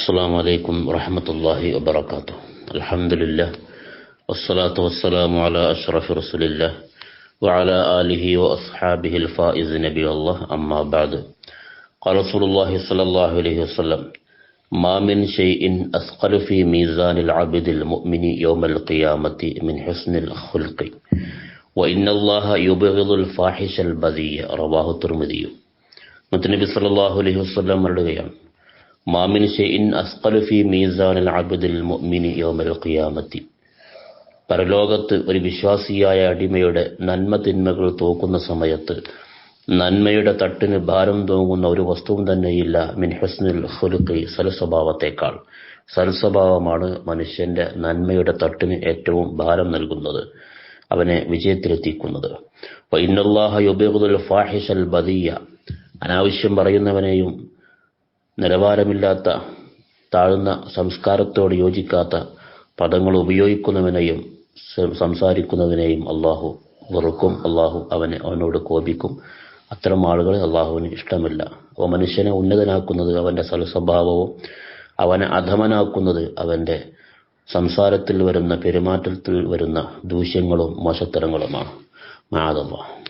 السلام عليكم ورحمة الله وبركاته الحمد لله والصلاة والسلام على أشرف رسول الله وعلى آله وأصحابه الفائز نبي الله أما بعد قال رسول الله صلى الله عليه وسلم ما من شيء أثقل في ميزان العبد المؤمن يوم القيامة من حسن الخلق وإن الله يبغض الفاحش البذيء رواه الترمذي മുത്തനബി സല്ലല്ലാഹു അലൈഹി വസല്ലം പറയുകയാണ് ഫീ അബ്ദിൽ മുഅ്മിനി ഖിയാമത്തി പരലോകത്ത് ഒരു വിശ്വാസിയായ അടിമയുടെ നന്മ തിന്മകൾ തോക്കുന്ന സമയത്ത് നന്മയുടെ തട്ടിന് ഭാരം തോങ്ങുന്ന ഒരു വസ്തുവും തന്നെയില്ല മിൻ ഹസ്നുൽ ഖുലുഖി സൽസ്വഭാവത്തേക്കാൾ. സൽസ്വഭാവമാണ് മനുഷ്യന്റെ നന്മയുടെ തട്ടിന് ഏറ്റവും ഭാരം നൽകുന്നത് അവനെ വിജയത്തിലെത്തിക്കുന്നത്. ബദിയ. അനാവശ്യം പറയുന്നവനെയും നിലവാരമില്ലാത്ത താഴ്ന്ന സംസ്കാരത്തോട് യോജിക്കാത്ത പദങ്ങൾ ഉപയോഗിക്കുന്നവനെയും സംസാരിക്കുന്നതിനെയും അള്ളാഹു വെറുക്കും. അള്ളാഹു അവനെ അവനോട് കോപിക്കും. അത്തരം ആളുകളെ അള്ളാഹുവിന് ഇഷ്ടമില്ല. അവ മനുഷ്യനെ ഉന്നതനാക്കുന്നത് അവന്റെ സൽസ്വഭാവവും അവനെ അധമനാക്കുന്നത് അവന്റെ സംസാരത്തിൽ വരുന്ന പെരുമാറ്റത്തിൽ വരുന്ന ദൂഷ്യങ്ങളും മോശത്തരങ്ങളുമാണ്. മാതല്ല